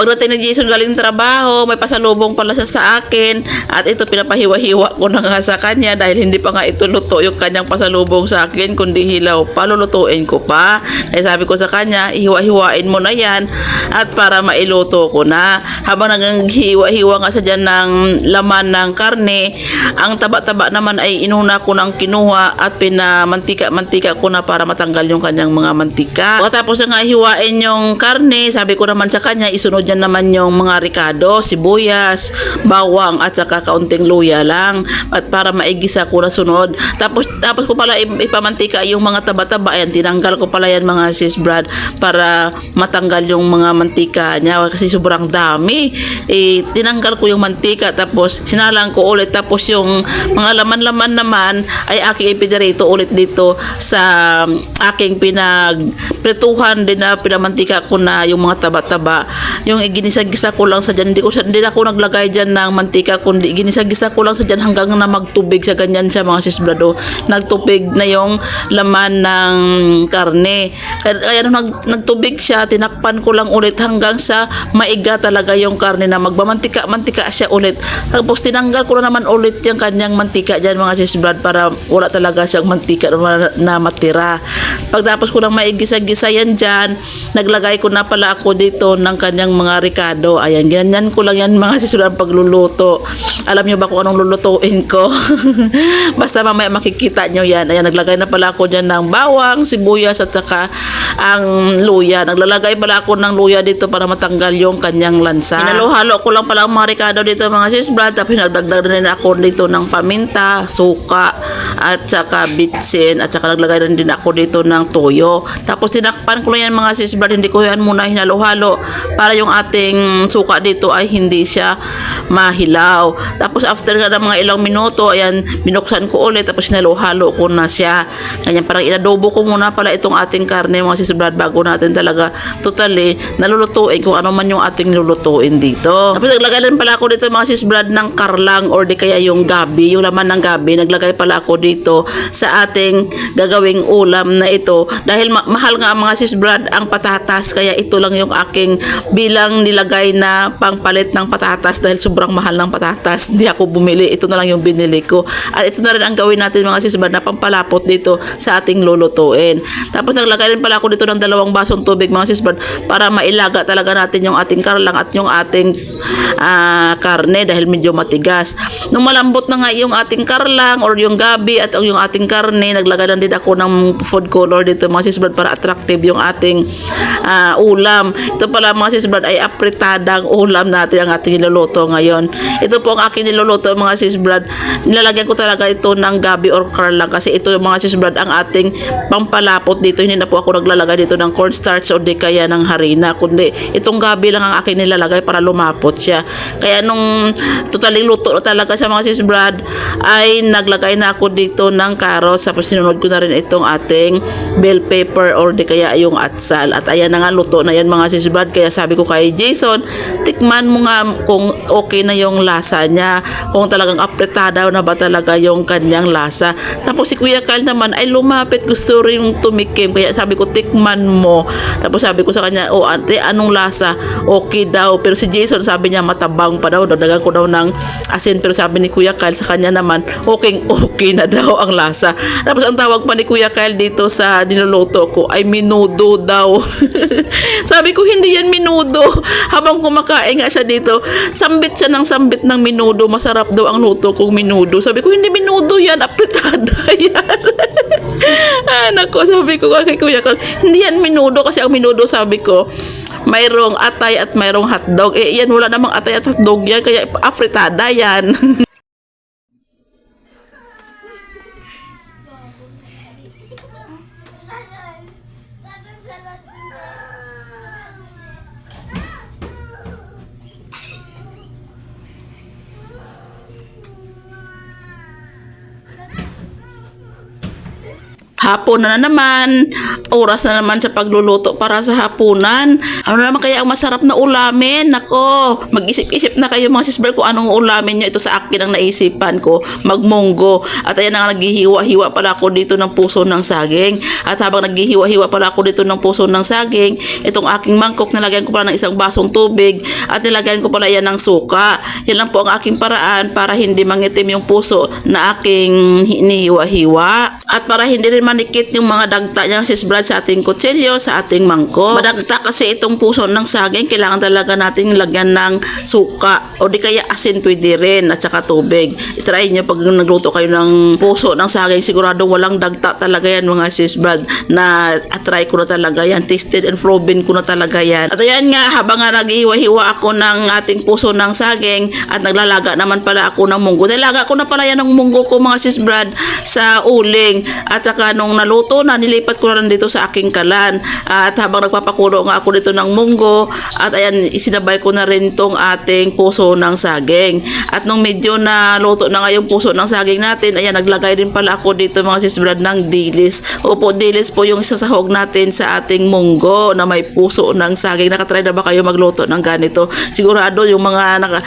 Pagdating ni Jason galing trabaho, may pasalubong pala siya sa akin at ito pinapahiwa-hiwa ko na nga sa kanya dahil hindi pa nga ito luto yung kanyang pasalubong sa akin kundi hilaw pa, lulutuin ko pa. Kaya sabi ko sa kanya, ihiwa-hiwain mo na yan at para mailuto ko na. Habang naghiwa-hiwa nga sa dyan ng laman ng karne, ang taba-taba naman ay inuna ko ng kinuha at pinamantika-mantika ko na para matanggal yung kanyang mga mantika. O tapos nga hiwain yung karne, sabi ko naman sa kanya, isunod niya naman yung mga ricado, sibuyas, bawang at saka kaunting luya lang at para maigisa ko na sunod. Tapos tapos ko pala ip- ipamantika yung mga taba-taba, ayan, tinanggal ko pala yan mga sis Brad para matanggal yung mga mantika niya kasi sobrang dami. Eh, tinanggal ko yung mantika tapos sinalang ko ulit tapos yung mga laman-laman naman ay aking ipidirito ulit dito sa aking pinagprituhan din na pinamantika ko na yung mga taba-taba. Yung ginisa-gisa ko lang sa dyan, hindi, ko, hindi ako naglagay dyan ng mantika kundi ginisa-gisa ko lang sa dyan hanggang na magtubig sa ganyan siya mga sisbrado. Nagtubig na yung laman ng karne. Kaya, kaya nung nag, nagtubig siya, tinakpan ko lang ulit hanggang sa maiga talaga yung karne na magbamantika-mantika siya ulit. Tapos tinanggal ko na naman ulit yung kanyang mantika dyan mga sisbrad para wala talaga siyang mantika na, na matira. Pagtapos ko lang maigisa-gisa yan dyan, naglagay ko na pala ako dito ng kanyang mga ricado. Ayan, ganyan ko lang yan mga sisbrad ang pagluluto. Alam niyo ba kung anong lulutuin ko? Basta mamaya makikita nyo yan. Ayan, naglagay na pala ako dyan ng bawang, sibuyas at saka ang luya. Naglalagay pala ako ng luya dito para matanggal yung kanyang lansa. Hinalo-halo ko lang pala ang mga ricado dito mga sis brad. Tapos nagdagdag na ako dito ng paminta, suka, at saka bitsin. At saka naglagay rin din ako dito ng toyo. Tapos tinakpan ko lang yan mga sis brad. Hindi ko yan muna hinalo-halo para yung ating suka dito ay hindi siya mahilaw. Tapos after nga ng mga ilang minuto, ayan, binuksan ko ulit tapos hinalo-halo ko na siya. Ganyan, parang inadobo ko muna pala itong ating karne mga sis brad bago natin talaga totally nalulutuin kung ano man yung ating lulutuin dito. Tapos naglagay din pala ako dito mga sis brad ng karlang or di kaya yung gabi, yung laman ng gabi. Naglagay pala ako dito sa ating gagawing ulam na ito dahil ma- mahal nga mga sis brad ang patatas kaya ito lang yung aking bilang nilagay na pangpalit ng patatas dahil sobrang mahal ng patatas. Hindi ako bumili. Ito na lang yung binili ko. At ito na rin ang gawin natin mga sis brad na pampalapot dito sa ating lulutuin. Tapos naglagay rin pala ako dito ng dalawang basong tubig mga sis brad para mailaga talaga natin yung ating karlang at yung ating ah, karne dahil medyo matigas. Nung malambot na nga yung ating karlang or yung gabi at yung ating karne, naglagay lang din ako ng food color dito mga sis brad para attractive yung ating ah, ulam. Ito pala mga sis brad ay apretadang ulam natin ang ating niluluto ngayon. Ito po ang aking niluluto mga sis brad. Nilalagyan ko talaga ito ng gabi or karlang kasi ito yung mga sis brad ang ating pampalapot dito. Hindi na po ako naglalagay dito ng cornstarch o di kaya ng harina kundi itong gabi lang ang aking nilalagay para lumapot siya. Kaya nung totally luto na talaga siya mga sis brad ay naglagay na ako dito ng carrots tapos sinunod ko na rin itong ating bell pepper or di kaya yung atsal. At ayan na nga luto na yan mga sis brad. Kaya sabi ko kay Jason, tikman mo nga kung okay na yung lasa niya. Kung talagang apretada na ba talaga yung kanyang lasa. Tapos si Kuya Carl naman ay lumapit gusto rin tumikim. Kaya sabi ko tikman mo. Tapos sabi ko sa kanya, oh ate, anong lasa? Okay daw. Pero si Jason sabi niya matabang pa daw. Dagdagan ko daw ng asin. Pero sabi ni Kuya Carl sa kanya naman, okay, okay na daw ang lasa. Tapos ang tawag pa ni Kuya Carl dito sa niluluto ko ay minudo daw. sabi ko, hindi yan minudo. Habang kumakain nga siya dito, sambit siya ng sambit ng minudo. Masarap daw ang luto kong minudo. Sabi ko, hindi minudo yan, apretada yan. ah, nako, sabi ko kay Kuya Carl, hindi yan minudo kasi ang minudo sabi ko, mayroong atay at mayroong hotdog. Eh, yan, wala namang atay at hotdog yan, kaya afritada yan. hapon na, na naman, oras na naman sa pagluluto para sa hapunan. Ano naman kaya ang masarap na ulamin? Nako, mag-isip-isip na kayo mga sisbel kung anong ulamin nyo. Ito sa akin ang naisipan ko, magmunggo. At ayan na naghihiwa-hiwa pala ako dito ng puso ng saging. At habang naghihiwa-hiwa pala ako dito ng puso ng saging, itong aking mangkok, nilagyan ko pala ng isang basong tubig at nilagyan ko pala yan ng suka. Yan lang po ang aking paraan para hindi mangitim yung puso na aking hinihiwa-hiwa. At para hindi rin manikit yung mga dagta niya sis Brad sa ating kutsilyo, sa ating mangkok. Madagta kasi itong puso ng saging, kailangan talaga natin lagyan ng suka o di kaya asin pwede rin at saka tubig. I-try nyo pag nagluto kayo ng puso ng saging, sigurado walang dagta talaga yan mga sis Brad na at-try ko na talaga yan. Tasted and proven ko na talaga yan. At ayan nga, habang nga naghiwa-hiwa ako ng ating puso ng saging at naglalaga naman pala ako ng munggo. Nilaga ko na pala yan ng munggo ko mga sis Brad sa uling. At saka nung naluto na, nilipat ko na lang dito sa aking kalan. At habang nagpapakulo nga ako dito ng munggo, at ayan, isinabay ko na rin tong ating puso ng saging. At nung medyo na luto na nga puso ng saging natin, ayan, naglagay din pala ako dito mga sis Brad ng dilis. Opo, dilis po yung isasahog natin sa ating munggo na may puso ng saging. Nakatry na ba kayo magluto ng ganito? Sigurado yung mga naka,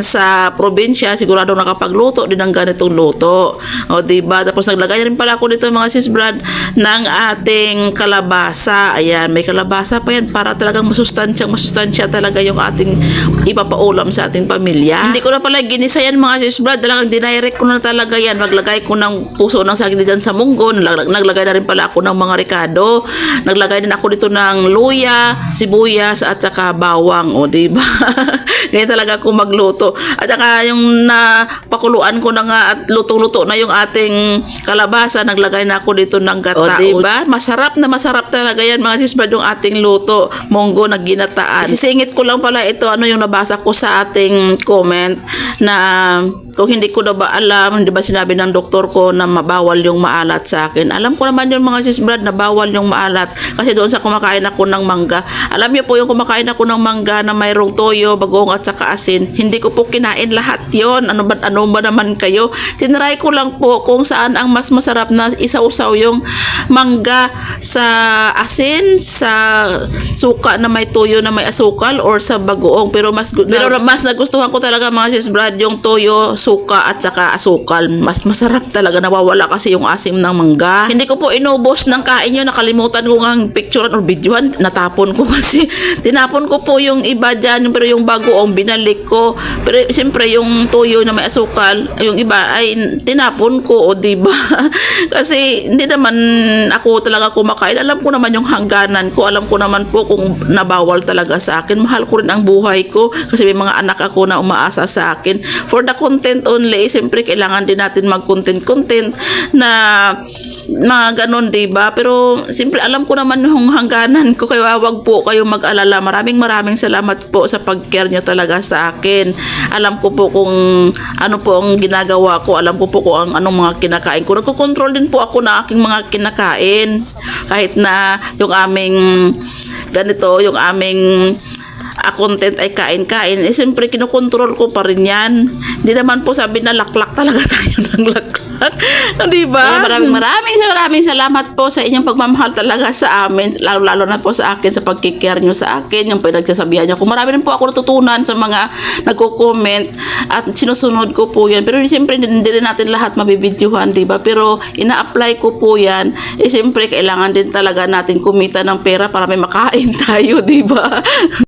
sa probinsya, sigurado nakapagluto din ng ganitong luto. O, diba? Tapos naglagay rin pala ako dito mga sis Brad ng ating kalabasa. Ayan, may kalabasa pa yan para talagang masustansyang masustansya talaga yung ating ipapaulam sa ating pamilya. Hindi ko na pala ginisa yan mga sis Brad. Talagang dinirect ko na talaga yan. Maglagay ko ng puso ng saging dyan sa munggo. Nag- Naglagay na rin pala ako ng mga ricado. Naglagay din ako dito ng luya, sibuyas at saka bawang. O, diba? Ganyan talaga ako magluto. At saka yung napakuluan ko na nga at luto-luto na yung ating kalabasa, naglagay na ako dito ng gata. O, diba? Masarap na masarap talaga yan mga sisbad yung ating luto. Monggo na ginataan. Sisingit ko lang pala ito, ano yung nabasa ko sa ating comment na kung hindi ko na ba alam, hindi ba sinabi ng doktor ko na mabawal yung maalat sa akin. Alam ko naman yung mga sisbrad na bawal yung maalat kasi doon sa kumakain ako ng mangga. Alam niyo po yung kumakain ako ng mangga na mayroong toyo, bagong at saka asin. Hindi ko po kinain lahat yon. Ano ba, ano ba naman kayo? Tinry ko lang po kung saan ang mas masarap na isaw-saw yung mangga sa asin, sa suka na may toyo na may asukal or sa bagoong. Pero mas, pero mas nagustuhan ko talaga mga sis Brad yung toyo, suka at saka asukal. Mas masarap talaga. Nawawala kasi yung asim ng mangga. Hindi ko po inubos ng kain yun. Nakalimutan ko nga picturean or videoan. Natapon ko kasi. Tinapon ko po yung iba dyan. Pero yung bagoong binalik ko. Pero siyempre yung toyo na may asukal, yung iba ay tinapon ko. O diba? kasi hindi naman ako talaga kumakain. Alam ko naman yung hangganan ko. Alam ko naman po kung nabawal talaga sa akin. Mahal ko rin ang buhay ko kasi may mga anak ako na umaasa sa akin. For the content only, siyempre kailangan din natin mag-content-content na mga ganun, ba? Pero siyempre alam ko naman yung hangganan ko kaya wag po kayo mag-alala. Maraming maraming salamat po sa pag-care nyo talaga sa akin. Alam ko po kung ano po ang ginagawa ko. Alam ko po kung ang anong mga kinakain ko. Nagko-control din po ako na aking mga kinakain. Kahit na yung aming ganito, yung aming ah, content ay kain-kain, eh siyempre kinokontrol ko pa rin yan. Hindi naman po sabi na laklak talaga tayo ng laklak. Di ba? maraming maraming maraming salamat po sa inyong pagmamahal talaga sa amin, lalo-lalo na po sa akin sa pagkikare nyo sa akin, yung pinagsasabihan nyo. Kung marami rin po ako natutunan sa mga nagko-comment at sinusunod ko po yan. Pero siyempre hindi rin natin lahat mabibidyohan, di ba? Pero ina-apply ko po yan. Eh siyempre kailangan din talaga natin kumita ng pera para may makain tayo, di ba?